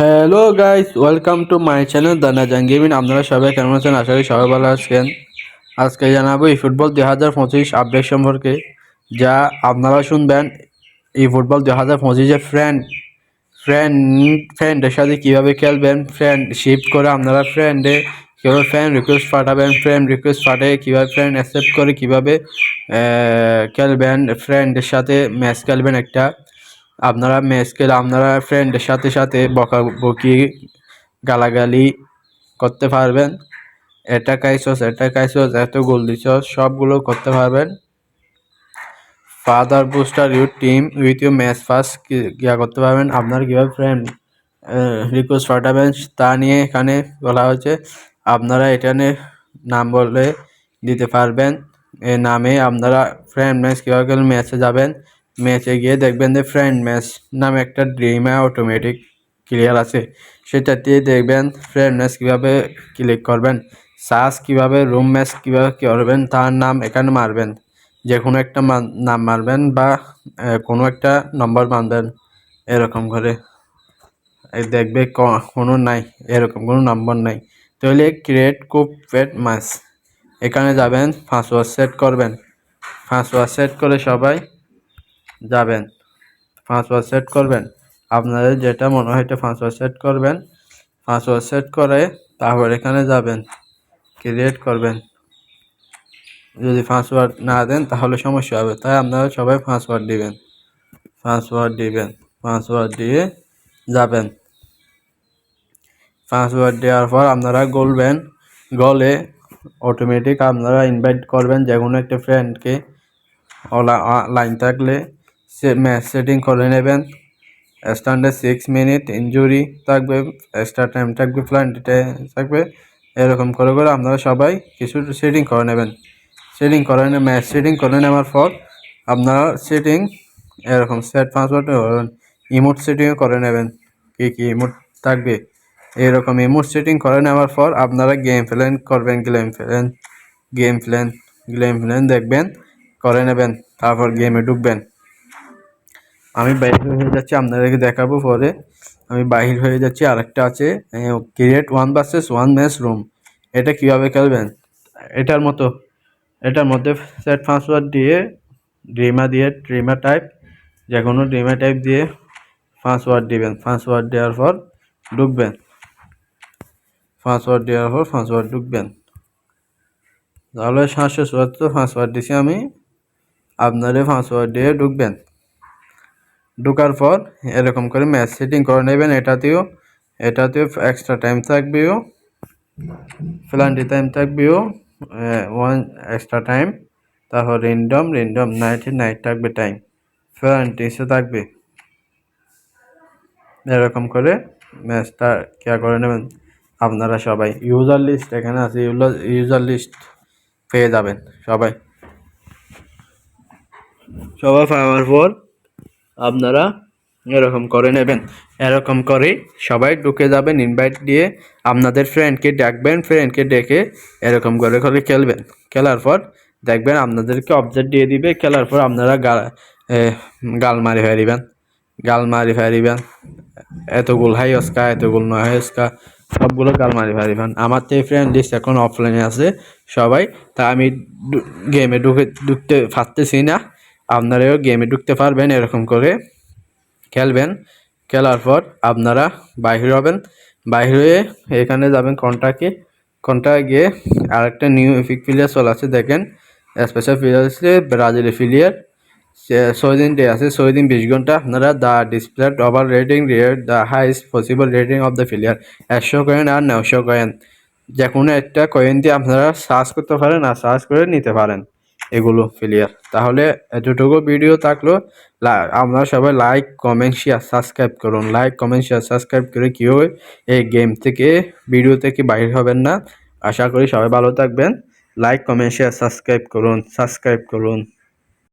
Hello guys welcome to my channel দানা জাঙ্গিবিন আপনারা সবাই কেমন আছেন? আশা করি সবাই ভালো আছেন। আজকে জানাব এই ফুটবল দুই হাজার পঁচিশ আপডেট সম্পর্কে, যা আপনারা শুনবেন এই ফুটবল দুই হাজার পঁচিশে ফ্রেন্ড ফ্রেন্ড ফ্রেন্ডের সাথে কীভাবে খেলবেন ফ্রেন্ড শিফট করে আপনারা ফ্রেন্ডে কীভাবে ফ্রেন্ড রিকোয়েস্ট পাঠাবেন ফ্রেন্ড রিকোয়েস্ট পাঠিয়ে কীভাবে ফ্রেন্ড অ্যাকসেপ্ট করে, কীভাবে খেলবেন ফ্রেন্ডের সাথে ম্যাচ খেলবেন একটা আপনারা ম্যাচ খেলে আপনারা ফ্রেন্ডের সাথে সাথে বকাবকি, গালাগালি করতে পারবেন। এটা খাইছস এটা খাইছস এত গোল দিছস, সবগুলো করতে পারবেন। Father booster you team with you match first yeah করতে পারবেন। আপনার কীভাবে ফ্রেন্ড রিকোয়েস্ট পাঠাবেন, তা নিয়ে এখানে বলা হয়েছে। আপনারা এখানে নাম বলে দিতে পারবেন। এ নামে আপনারা ফ্রেন্ড ম্যাচ কীভাবে ম্যাচে যাবেন। ম্যাচে গিয়ে দেখবেন যে ফ্রেন্ড ম্যাচ নামে একটা ড্রিমে অটোমেটিক ক্লিয়ার আছে। সেটাতে দেখবেন ফ্রেন্ড ম্যাচ কীভাবে ক্লিক করবেন সার্চ কীভাবে, রুম ম্যাচ কীভাবে করবেন, তার নাম এখানে মারবেন। যে কোনো একটা নাম মারবেন বা কোনো একটা নম্বর মারবেন এরকম করে। দেখবে কোনো নাই, এরকম কোনো নম্বর নাই। তাহলে ক্রিয়েট কুপ পেট মাছ এখানে যাবেন পাসওয়ার্ড সেট করবেন। পাসওয়ার্ড সেট করে সবাই যাবেন। পাসওয়ার্ড সেট করবেন। আপনাদের যেটা মনে হয় এটা পাসওয়ার্ড সেট করবেন। পাসওয়ার্ড সেট করে তারপর এখানে যাবেন। ক্রিয়েট করবেন। যদি পাসওয়ার্ড না দেন তাহলে সমস্যা হবে। তাই আপনারা সবাই পাসওয়ার্ড দিবেন। পাসওয়ার্ড দিবেন। পাসওয়ার্ড দিয়ে যাবেন। পাসওয়ার্ড দেওয়ার পর আপনারা গলবেন। গলে অটোমেটিক আপনারা ইনভাইট করবেন যে কোনো একটা ফ্রেন্ডকে লাইন থাকলে। ম্যাচ সেটিং করে নেবেন। স্ট্যান্ডার্ড সিক্স মিনিট ইঞ্জুরি থাকবে এক্সট্রা টাইম থাকবে প্ল্যান্টিতে থাকবে, এরকম করে করে আপনারা সবাই কিছু সেটিং করে নেবেন। সেটিং করে ম্যাচ সেটিং করে নেওয়ার পর আপনারা সেটিং এরকম সেট পাসওয়ার্ড ইমোট সেটিংও করে নেবেন। কী কী ইমোট থাকবে? এরকম ইমোট সেটিং করে নেওয়ার পর আপনারা গেম প্ল্যান করবেন game plan game plan game plan দেখবেন, করে নেবেন, তারপর গেমে ঢুকবেন। আমি বাহির হয়ে যাচ্ছি, আপনাদেরকে দেখাবো পরে। আমি বাহির হয়ে যাচ্ছি, আরেকটা আছে create one versus one match room এটা কীভাবে খেলবেন? এটার মতো। এটার মধ্যে সেট পাসওয়ার্ড দিয়ে ড্রিমা দিয়ে ড্রিমা টাইপ যে কোনো ড্রিমা টাইপ দিয়ে পাসওয়ার্ড দিবেন। পাসওয়ার্ড দেওয়ার পর ঢুকবেন। পাসওয়ার্ড দেওয়ার পর পাসওয়ার্ড ঢুকবেন। তাহলে সাতশো চুয়াত্তর পাসওয়ার্ড দিছি আমি। আপনারে পাসওয়ার্ড দিয়ে ঢুকবেন। ঢোকার পর এরকম করে ম্যাচ সেটিং করে নেবেন। এটাতেও এটাতেও এক্সট্রা টাইম থাকবেও প্লান্টি টাইম থাকবেও ওয়ান এক্সট্রা টাইম তারপর রেন্ডম রেন্ডম নাইটে নাইট থাকবে টাইম ফ্লান্টিসে থাকবে। এরকম করে ম্যাচটা কেয়া করে নেবেন? আপনারা সবাই। ইউজার লিস্ট এখানে আছে ইউজার লিস্ট পেয়ে যাবেন সবাই। সবাই পাওয়ার পর আপনারা এরকম করে নেবেন। এরকম করে সবাই ঢুকে যাবেন ইনভাইট দিয়ে আপনাদের ফ্রেন্ডকে ডাকবেন ফ্রেন্ডকে ডেকে এরকম করে করে খেলবেন। খেলার পর দেখবেন আপনাদেরকে অবজেক্ট দিয়ে দিবে, খেলার পর আপনারা গাল গাল মারি দিবেন গাল মারি হয়ে দিবেন। এত গোল হাই অস্কা এত গোল নয় হাই অস্কা সবগুলো গাল মারি দিবেন। আমার তো এই ফ্রেন্ড লিস্ট এখন অফলাইনে আছে সবাই, তা আমি গেমে ঢুকে, ঢুকতে পারতেছি না। আপনারাও গেমে ঢুকতে পারবেন এরকম করে। খেলবেন। খেলার পর আপনারা বাহির হবেন। বাহির হয়ে এখানে যাবেন কন্টাকে কন্টাকে গিয়ে আরেকটা নিউ এফিক প্লেয়ার চলে আছে দেখেন। স্পেশাল প্লেয়ার হচ্ছে ব্রাজিলের প্লেয়ার ছয় দিন ডে আছে ছয় দিন বিশ ঘণ্টা। আপনারা the display over rating rate the highest possible rating of the player একশো কয়েন আর নশো কয়েন যে কোনো একটা কয়েন দিয়ে আপনারা সার্চ করতে পারেন আর সার্চ করে নিতে পারেন। এগুলো ক্লিয়ার তাহলে এতটুকু ভিডিও থাকল। আমরা সবাই লাইক কমেন্ট শেয়ার সাবস্ক্রাইব করুন। লাইক কমেন্ট শেয়ার সাবস্ক্রাইব করে কী হয় এই গেম থেকে ভিডিও থেকে বাইরে হবেন না। আশা করি সবাই ভালো থাকবেন। লাইক কমেন্ট শেয়ার সাবস্ক্রাইব করুন। সাবস্ক্রাইব করুন।